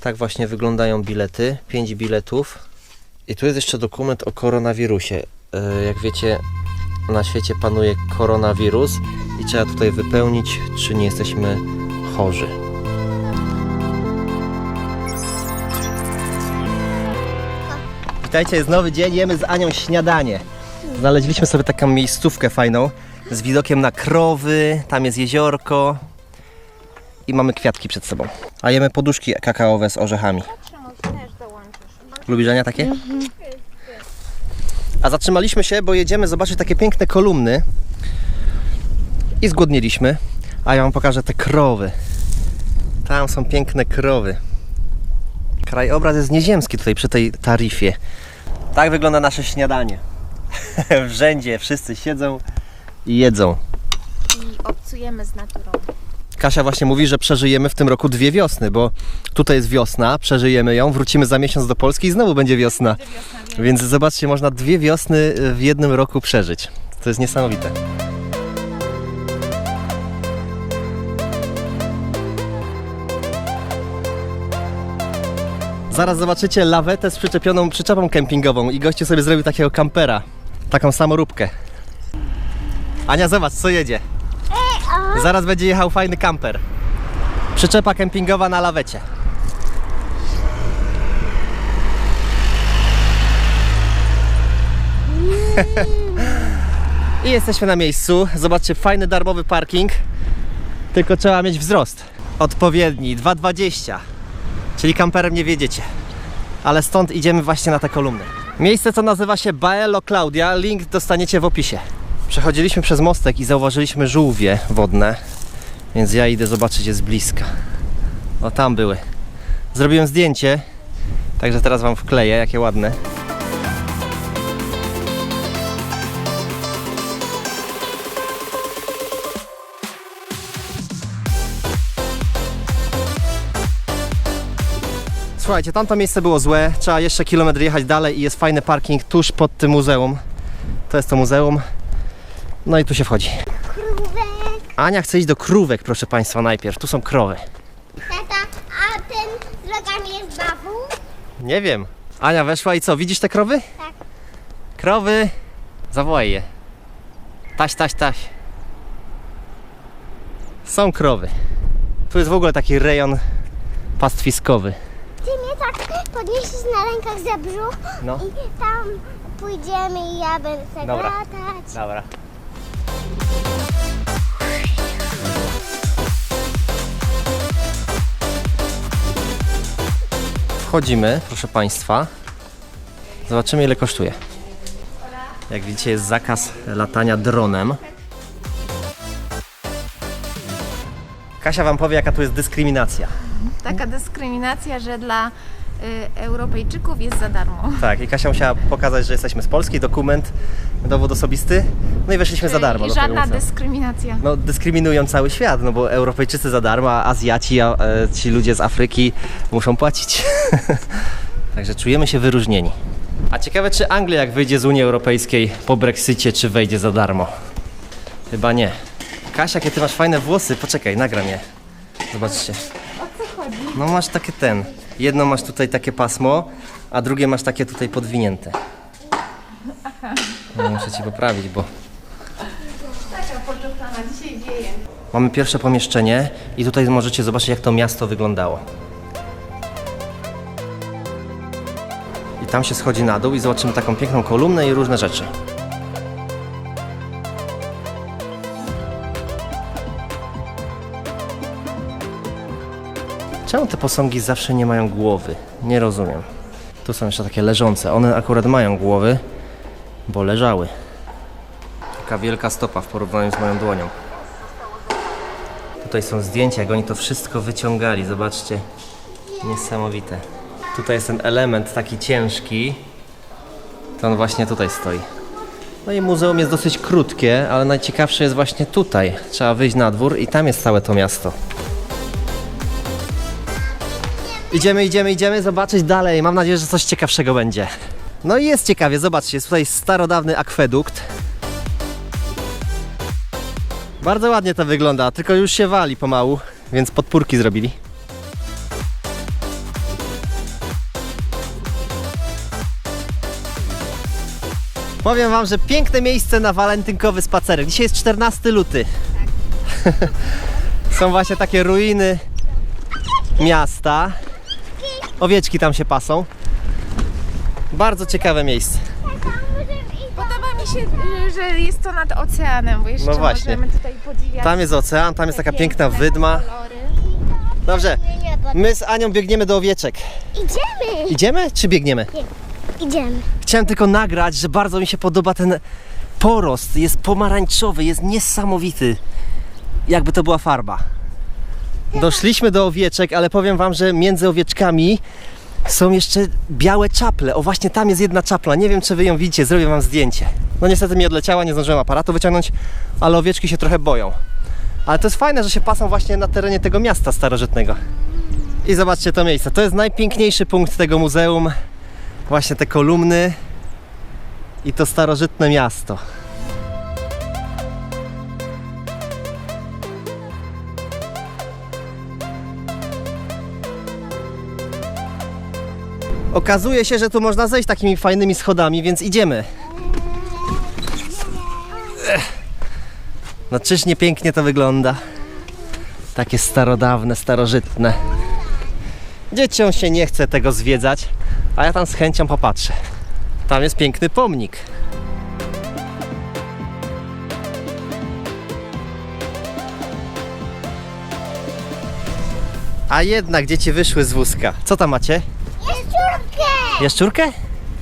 Tak właśnie wyglądają bilety. 5 biletów. I tu jest jeszcze dokument o koronawirusie. E, Jak wiecie, na świecie panuje koronawirus i trzeba tutaj wypełnić, czy nie jesteśmy chorzy. Witajcie, jest nowy dzień, jemy z Anią śniadanie. Znaleźliśmy sobie taką miejscówkę fajną z widokiem na krowy, tam jest jeziorko i mamy kwiatki przed sobą. A jemy poduszki kakaowe z orzechami. Lubisz Ania takie? A zatrzymaliśmy się, bo jedziemy zobaczyć takie piękne kolumny i zgłodniliśmy. A ja wam pokażę te krowy. Tam są piękne krowy. Krajobraz jest nieziemski tutaj przy tej tarifie. Tak wygląda nasze śniadanie. w rzędzie wszyscy siedzą i jedzą. i obcujemy z naturą. Kasia właśnie mówi, że przeżyjemy w tym roku dwie wiosny, bo tutaj jest wiosna, przeżyjemy ją, wrócimy za miesiąc do Polski i znowu będzie wiosna. Więc zobaczcie, można dwie wiosny w jednym roku przeżyć. To jest niesamowite. Zaraz zobaczycie lawetę z przyczepioną przyczepą kempingową i gościu sobie zrobił takiego kampera. Taką samoróbkę. Ania, zobacz, co jedzie. Zaraz będzie jechał fajny kamper. Przyczepa kempingowa na lawecie. I jesteśmy na miejscu. Zobaczcie, fajny darmowy parking. Tylko trzeba mieć wzrost. Odpowiedni, 2,20. Czyli kamperem nie wiedziecie. Ale stąd idziemy właśnie na te kolumny. Miejsce to nazywa się Baello Claudia. Link dostaniecie w opisie. Przechodziliśmy przez mostek i zauważyliśmy żółwie wodne. Więc ja idę zobaczyć je z bliska. O, tam były. Zrobiłem zdjęcie. Także teraz wam wkleję, jakie ładne. Słuchajcie, tamto miejsce było złe. Trzeba jeszcze kilometr jechać dalej i jest fajny parking tuż pod tym muzeum. To jest to muzeum. No i tu się wchodzi. Krówek. Ania chce iść do krówek, proszę Państwa, najpierw. Tu są krowy. Tata, a ten z rogami jest bawu? Nie wiem. Ania weszła i co, widzisz te krowy? Tak. Krowy! Zawołaj je. Taś, taś, taś. Są krowy. Tu jest w ogóle taki rejon pastwiskowy. Ty mnie tak podniesiesz na rękach za brzuch No. i tam pójdziemy i ja będę sobie Dobra. latać. Dobra. Wchodzimy, proszę Państwa. Zobaczymy, ile kosztuje. Jak widzicie, jest zakaz latania dronem. Kasia Wam powie, jaka tu jest dyskryminacja. Taka dyskryminacja, że dla Europejczyków jest za darmo. Tak, i Kasia musiała pokazać, że jesteśmy z Polski, dokument, dowód osobisty, no i weszliśmy za darmo. I żadna dyskryminacja. no, dyskryminują cały świat, no bo Europejczycy za darmo, a Azjaci, a e, ci ludzie z Afryki muszą płacić. Także czujemy się wyróżnieni. A ciekawe, czy Anglia, jak wyjdzie z Unii Europejskiej po Brexicie, czy wejdzie za darmo? Chyba nie. Kasia, jakie ty masz fajne włosy, poczekaj, nagram je. Zobaczcie. O co chodzi? No masz takie ten. Jedno masz tutaj takie pasmo, a drugie masz takie tutaj podwinięte. No, muszę ci poprawić, bo Taka poczupana, dzisiaj wieje. Mamy pierwsze pomieszczenie i tutaj możecie zobaczyć, jak to miasto wyglądało. I tam się schodzi na dół i zobaczymy taką piękną kolumnę i różne rzeczy. Czemu te posągi zawsze nie mają głowy? Nie rozumiem. Tu są jeszcze takie leżące. One akurat mają głowy, bo leżały. Taka wielka stopa w porównaniu z moją dłonią. Tutaj są zdjęcia, jak oni to wszystko wyciągali. Zobaczcie. Niesamowite. Tutaj jest ten element taki ciężki. To on właśnie tutaj stoi. No i muzeum jest dosyć krótkie, ale najciekawsze jest właśnie tutaj. Trzeba wyjść na dwór i tam jest całe to miasto. Idziemy, idziemy, idziemy zobaczyć dalej. Mam nadzieję, że coś ciekawszego będzie. No i jest ciekawie, zobaczcie, jest tutaj starodawny akwedukt. Bardzo ładnie to wygląda, tylko już się wali pomału, więc podpórki zrobili. Powiem Wam, że piękne miejsce na walentynkowy spacerek. Dzisiaj jest 14 luty. Są właśnie takie ruiny miasta. Owieczki tam się pasą. Bardzo ciekawe miejsce. Podoba mi się, że- że jest to nad oceanem, bo jeszcze No właśnie. możemy tutaj podziwiać. Tam jest ocean, tam jest taka piękna wydma. Dobrze, my z Anią biegniemy do owieczek. Idziemy. Idziemy czy biegniemy? Idziemy. Chciałem tylko nagrać, że bardzo mi się podoba ten porost. Jest pomarańczowy, jest niesamowity. Jakby to była farba. Doszliśmy do owieczek, ale powiem wam, że między owieczkami są jeszcze białe czaple. O właśnie tam jest jedna czapla. Nie wiem, czy wy ją widzicie, zrobię wam zdjęcie. No niestety mi odleciała, nie zdążyłem aparatu wyciągnąć, ale owieczki się trochę boją. Ale to jest fajne, że się pasą właśnie na terenie tego miasta starożytnego. I zobaczcie to miejsce. To jest najpiękniejszy punkt tego muzeum. Właśnie te kolumny i to starożytne miasto. Okazuje się, że tu można zejść takimi fajnymi schodami, więc idziemy. No czyż nie pięknie to wygląda? Takie starodawne, starożytne. Dzieciom się nie chce tego zwiedzać, a ja tam z chęcią popatrzę. Tam jest piękny pomnik. A jednak dzieci wyszły z wózka. Co tam macie? Jaszczurkę.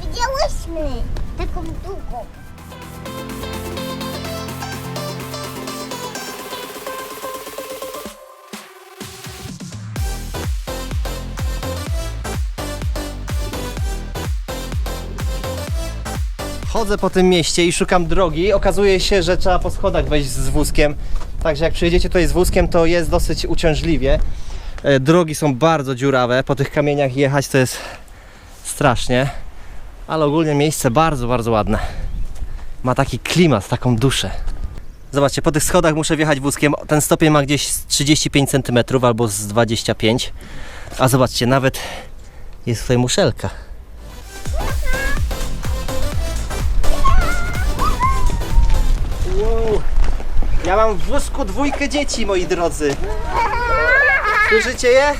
Widziałyśmy. Taką długą. Chodzę po tym mieście i szukam drogi. Okazuje się, że trzeba po schodach wejść z wózkiem. Także jak przyjedziecie tutaj z wózkiem, to jest dosyć uciążliwie. E, Drogi są bardzo dziurawe. Po tych kamieniach jechać to jest strasznie. Ale ogólnie miejsce bardzo, bardzo ładne. Ma taki klimat, taką duszę. Zobaczcie, po tych schodach muszę wjechać wózkiem. Ten stopień ma gdzieś z 35 cm albo z 25. A zobaczcie, nawet jest tutaj muszelka. Wow. Ja mam w wózku dwójkę dzieci, moi drodzy. Słyszycie je?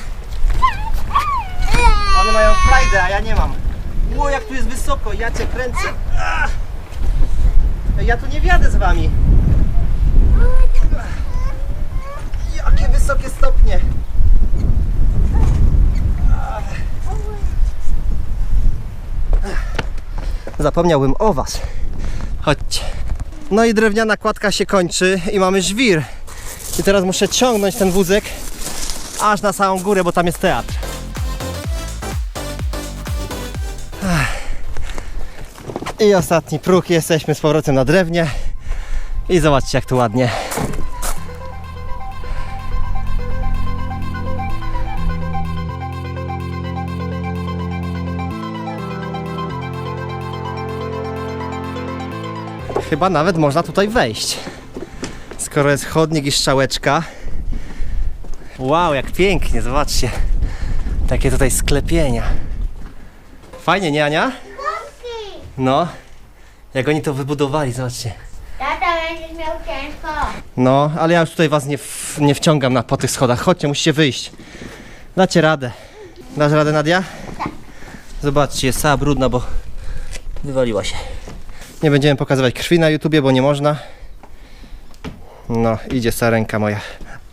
One mają frajdę, a ja nie mam. Ło, jak tu jest wysoko, ja cię kręcę. Ja tu nie wjadę z wami. Jakie wysokie stopnie. Zapomniałbym o was. Chodźcie. No i drewniana kładka się kończy i mamy żwir. I teraz muszę ciągnąć ten wózek aż na samą górę, bo tam jest teatr. I ostatni próg, jesteśmy z powrotem na drewnie. I zobaczcie jak tu ładnie. Chyba nawet można tutaj wejść. Skoro jest chodnik i strzałeczka. Wow, jak pięknie, zobaczcie. Takie tutaj sklepienia. Fajnie, nie Ania? No. Jak oni to wybudowali, zobaczcie. Tata będziesz miał ciężko. No, ale ja już tutaj was nie, w, nie wciągam na, po tych schodach. Chodźcie, musicie wyjść. Dacie radę. Dasz radę, Nadia? Zobaczcie, jest cała brudna, bo wywaliła się. Nie będziemy pokazywać krwi na YouTubie, bo nie można. No, idzie sarenka moja.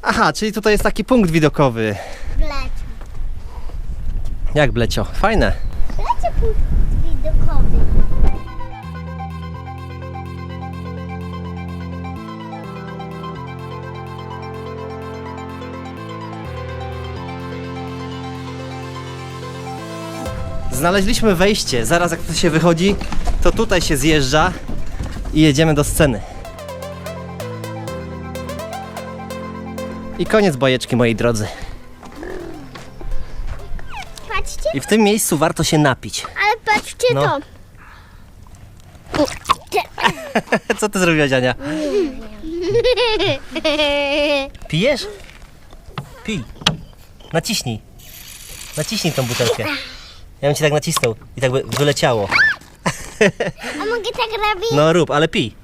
Aha, czyli tutaj jest taki punkt widokowy. Wleć. Jak blecio. Fajne. Wlecie punkt widokowy. Znaleźliśmy wejście. Zaraz jak to się wychodzi, to tutaj się zjeżdża i jedziemy do sceny. I koniec bajeczki, moi drodzy. Patrzcie, I w tym miejscu warto się napić. Patrzcie No. to. Co ty zrobiłaś, Ania? Pijesz? Pij. Naciśnij. Naciśnij tą butelkę. Ja bym ci tak nacisnął i tak by wyleciało. A mogę tak robić? No rób, ale pij.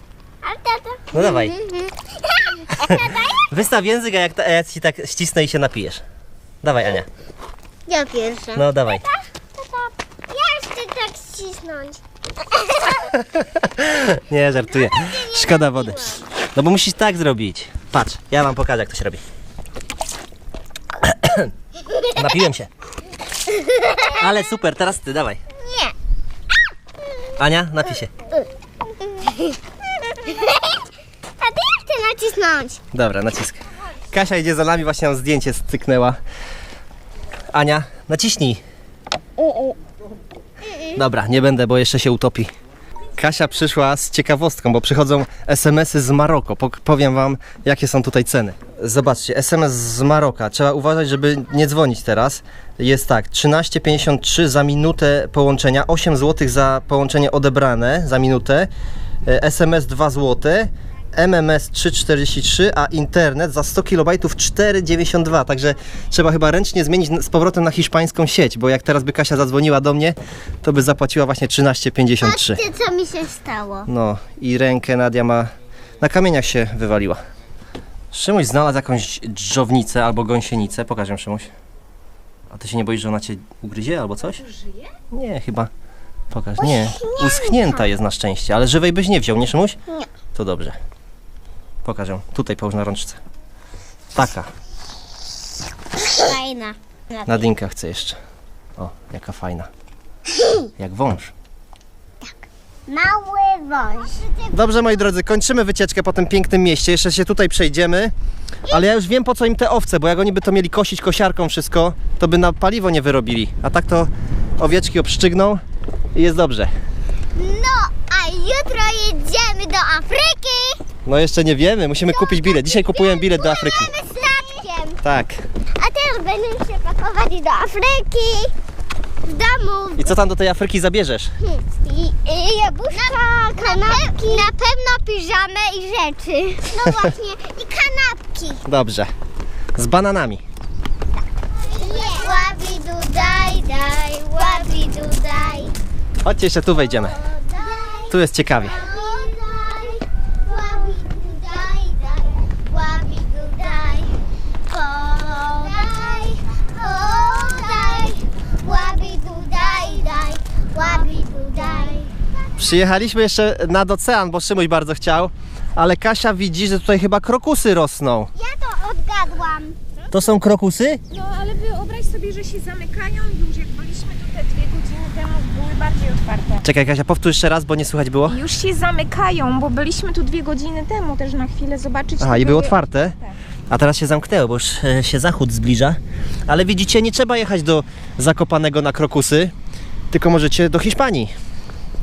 Ale tato... No dawaj. Wystaw język, a jak, a ja ci tak ścisnę i się napijesz. Dawaj, Ania. Ja pierwsza. No dawaj. Nie, żartuję. Szkoda wody. No bo musisz tak zrobić. Patrz, ja wam pokażę, jak to się robi. Napiłem się. Ale super, teraz ty, dawaj. Nie. Ania, napij się. Tata, ja chcę nacisnąć. Dobra, nacisk. Kasia idzie za nami, właśnie nam zdjęcie styknęła. Ania, naciśnij. Dobra, nie będę, bo jeszcze się utopi. Kasia przyszła z ciekawostką, bo przychodzą SMS-y z Maroko. Pok- powiem wam, jakie są tutaj ceny. Zobaczcie, SMS z Maroka. Trzeba uważać, żeby nie dzwonić teraz. Jest tak, 13,53 za minutę połączenia, 8 zł za połączenie odebrane za minutę, e, SMS 2 zł, MMS 3,43, a internet za 100 kB 4,92. Także trzeba chyba ręcznie zmienić z powrotem na hiszpańską sieć, bo jak teraz by Kasia zadzwoniła do mnie, to by zapłaciła właśnie 13,53. Patrzcie, co mi się stało. No i rękę Nadia ma na kamieniach się wywaliła. Szymuś znalazł jakąś dżownicę albo gąsienicę. Pokaż ją Szymuś. A ty się nie boisz, że ona cię ugryzie albo coś? Żyje? Nie, chyba. Pokaż. Nie. Uschnięta jest na szczęście, ale żywej byś nie wziął, nie Szymuś? Nie. To dobrze. Pokaż ją. Tutaj połóż na rączce. Taka. Fajna. Nadinka chce jeszcze. O, jaka fajna. Jak wąż. Mały wąż. Dobrze, moi drodzy, kończymy wycieczkę po tym pięknym mieście. Jeszcze się tutaj przejdziemy. Ale ja już wiem po co im te owce, bo jak oni by to mieli kosić kosiarką wszystko, to by na paliwo nie wyrobili. A tak to owieczki obszczygną i jest dobrze. No, a jutro jedziemy do Afryki. No jeszcze nie wiemy, musimy kupić bilet. Dzisiaj kupuję bilet do Afryki. Statkiem. Tak. A teraz będziemy się pakować do Afryki. W domu. I co tam do tej Afryki zabierzesz? I, i jabłuszka, kanapki. Na, pewno piżamę i rzeczy. No właśnie, i kanapki. Dobrze. Z bananami. Łabi daj, daj, łabi daj. Chodźcie, jeszcze tu wejdziemy. Tu jest ciekawie. Przyjechaliśmy jeszcze nad ocean, bo Szymuś bardzo chciał. Ale Kasia widzi, że tutaj chyba krokusy rosną. Ja to odgadłam. To są krokusy? No ale wyobraź sobie, że się zamykają już jak byliśmy tutaj dwie godziny temu, były bardziej otwarte. Czekaj Kasia, powtórz jeszcze raz, bo nie słychać było. Już się zamykają, bo byliśmy tu dwie godziny temu też na chwilę zobaczyć. Aha, i były były- otwarte. Tak. A teraz się zamknęło, bo już e, się zachód zbliża. Ale widzicie, nie trzeba jechać do Zakopanego na krokusy, tylko możecie do Hiszpanii.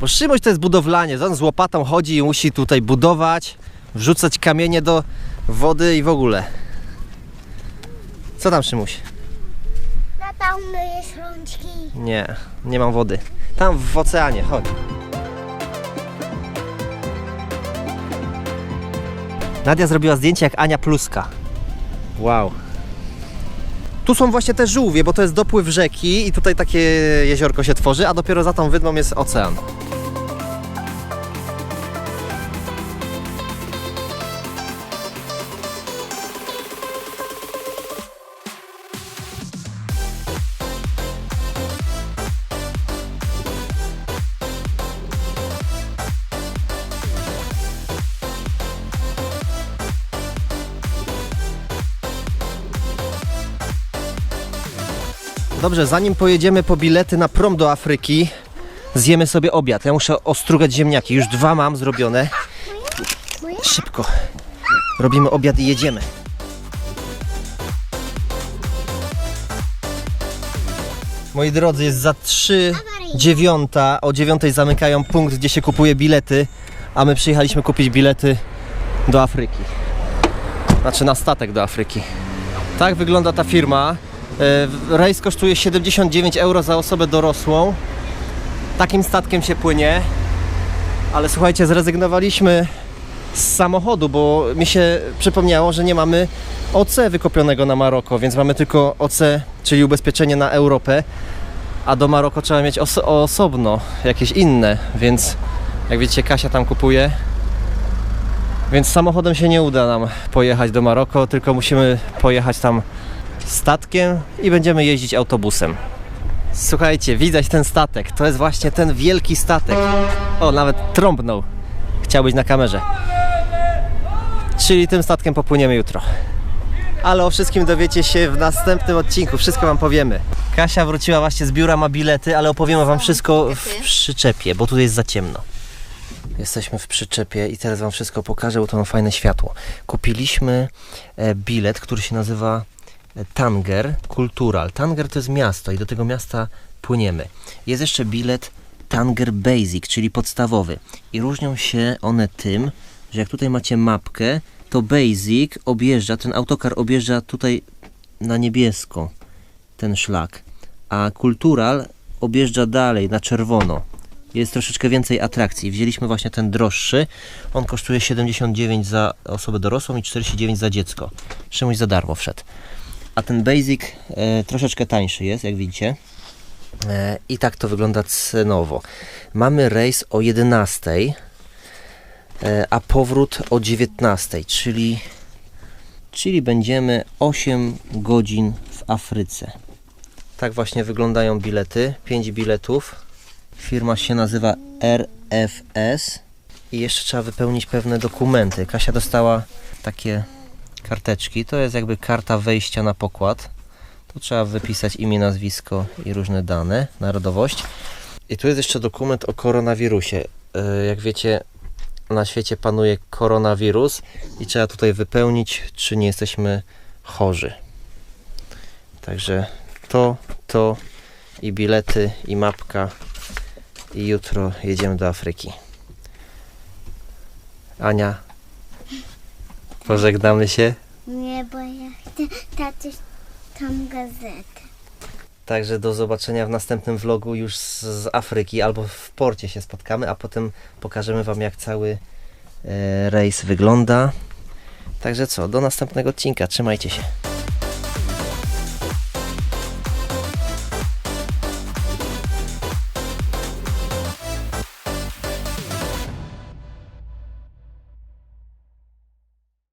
Bo Szymoś to jest budowlanie, on z łopatą chodzi i musi tutaj budować, wrzucać kamienie do wody i w ogóle. Co tam Szymuś? Tata umyjesz rączki. Nie, nie mam wody. Tam w oceanie, chodź. Nadia zrobiła zdjęcie jak Ania Pluska. Wow. Tu są właśnie te żółwie, bo to jest dopływ rzeki i tutaj takie jeziorko się tworzy, a dopiero za tą wydmą jest ocean. Dobrze, zanim pojedziemy po bilety na prom do Afryki, zjemy sobie obiad. Ja muszę ostrugać ziemniaki. Już dwa mam zrobione. Szybko. Robimy obiad i jedziemy. Moi drodzy, jest za 3 dziewiąta. O dziewiątej zamykają punkt, gdzie się kupuje bilety, a my przyjechaliśmy kupić bilety do Afryki. Znaczy na statek do Afryki. Tak wygląda ta firma. E, Rejs kosztuje 79 euro za osobę dorosłą. Takim statkiem się płynie. Ale słuchajcie, zrezygnowaliśmy z samochodu, bo mi się przypomniało, że nie mamy OC wykopionego na Maroko, więc mamy tylko OC, czyli ubezpieczenie na Europę, a do Maroko trzeba mieć oso- osobno jakieś inne, więc Jak widzicie, Kasia tam kupuje. Więc samochodem się nie uda nam pojechać do Maroko, tylko musimy pojechać tam statkiem i będziemy jeździć autobusem. Słuchajcie, widać ten statek. To jest właśnie ten wielki statek. O, nawet trąbnął. Chciał być na kamerze. Czyli tym statkiem popłyniemy jutro. Ale o wszystkim dowiecie się w następnym odcinku. Wszystko Wam powiemy. Kasia wróciła właśnie z biura, ma bilety, ale opowiemy Wam wszystko w przyczepie, bo tutaj jest za ciemno. Jesteśmy w przyczepie i teraz Wam wszystko pokażę, bo to ma fajne światło. Kupiliśmy e, bilet, który się nazywa Tanger Cultural. Tanger to jest miasto i do tego miasta płyniemy. Jest jeszcze bilet Tanger Basic, czyli podstawowy. I różnią się one tym, że jak tutaj macie mapkę, to Basic objeżdża, ten autokar objeżdża tutaj na niebiesko ten szlak, a Cultural objeżdża dalej na czerwono. Jest troszeczkę więcej atrakcji. Wzięliśmy właśnie ten droższy. On kosztuje 79 za osobę dorosłą i 49 za dziecko. Szymuś za darmo wszedł. A ten Basic e, troszeczkę tańszy jest, jak widzicie. E, I tak to wygląda cenowo. Mamy rejs o 11, e, a powrót o 19, czyli, czyli będziemy 8 godzin w Afryce. Tak właśnie wyglądają bilety. 5 biletów. Firma się nazywa RFS i jeszcze trzeba wypełnić pewne dokumenty. Kasia dostała takie karteczki. To jest jakby karta wejścia na pokład. Tu trzeba wypisać imię, nazwisko i różne dane, narodowość. I tu jest jeszcze dokument o koronawirusie. E, Jak wiecie, na świecie panuje koronawirus i trzeba tutaj wypełnić, czy nie jesteśmy chorzy. Także to, to i bilety, i mapka. I jutro jedziemy do Afryki. Ania, pożegnamy się. Nie, bo ja chcę tatuś tam gazetę. Także do zobaczenia w następnym vlogu już z, z Afryki albo w porcie się spotkamy, a potem pokażemy Wam jak cały e, rejs wygląda. Także co, do następnego odcinka. Trzymajcie się.